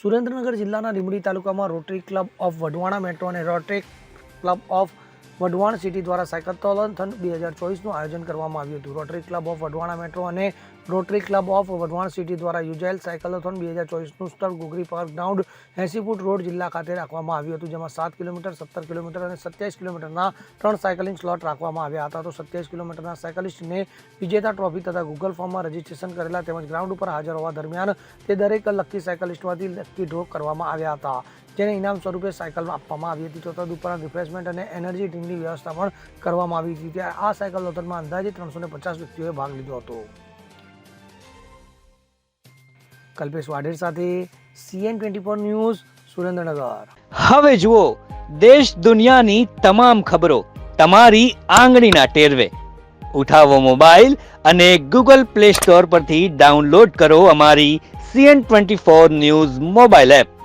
સુરેન્દ્રનગર જિલ્લાના લીંબડી તાલુકામાં rotary club of Wadhwana metro અને rotary club of Wadhwan city દ્વારા સાયકલથોન બે હજાર ચોવીસનું આયોજન કરવામાં આવ્યું હતું. Rotary club of Wadhwana metro અને rotary club of Wadhwan city દ્વારા યોજાયેલ સાયકલથોન બે હજાર ચોવીસનું સ્થળ ગુગરી પાર્ક ગ્રાઉન્ડ એસી ફૂટ રોડ જિલ્લા ખાતે રાખવામાં આવ્યું હતું, જેમાં સાત કિલોમીટર, સત્તર કિલોમીટર અને સત્યાવીસ કિલોમીટરના ત્રણ સાયકલિંગ સ્લોટ રાખવામાં આવ્યા હતા. તો સત્યાવીસ કિલોમીટરના સાયકલિસ્ટને વિજેતા ટ્રોફી તથા ગૂગલ ફોર્મમાં રજીસ્ટ્રેશન કરેલા તેમજ ગ્રાઉન્ડ ઉપર હાજર હોવા દરમિયાન તે દરેક લકી સાયકલિસ્ટમાંથી લકી ડ્રો કરવામાં આવ્યા હતા. જેને ઇનામ સ્વરૂપે સાયકલ આપવામાં આવી હતી. તો તદુપરાંત રિફ્રેશમેન્ટ અને એનર્જી ડ્રિંકની વ્યવસ્થા પણ કરવામાં આવી હતી. ત્યારે આ સાયકલ લોથરમાં અંદાજે ત્રણસો પચાસ વ્યક્તિઓએ ભાગ લીધો હતો. કલ્પેશ વાઢેર સાથે CN twenty four news, Surendranagar. હવે જુઓ, દેશ દુનિયાની તમામ ખબરો તમારી આંગળીના ટેરવે. ઉઠાવો મોબાઈલ અને ગૂગલ પ્લે સ્ટોર પરથી ડાઉનલોડ કરો અમારી CN twenty four news mobile app.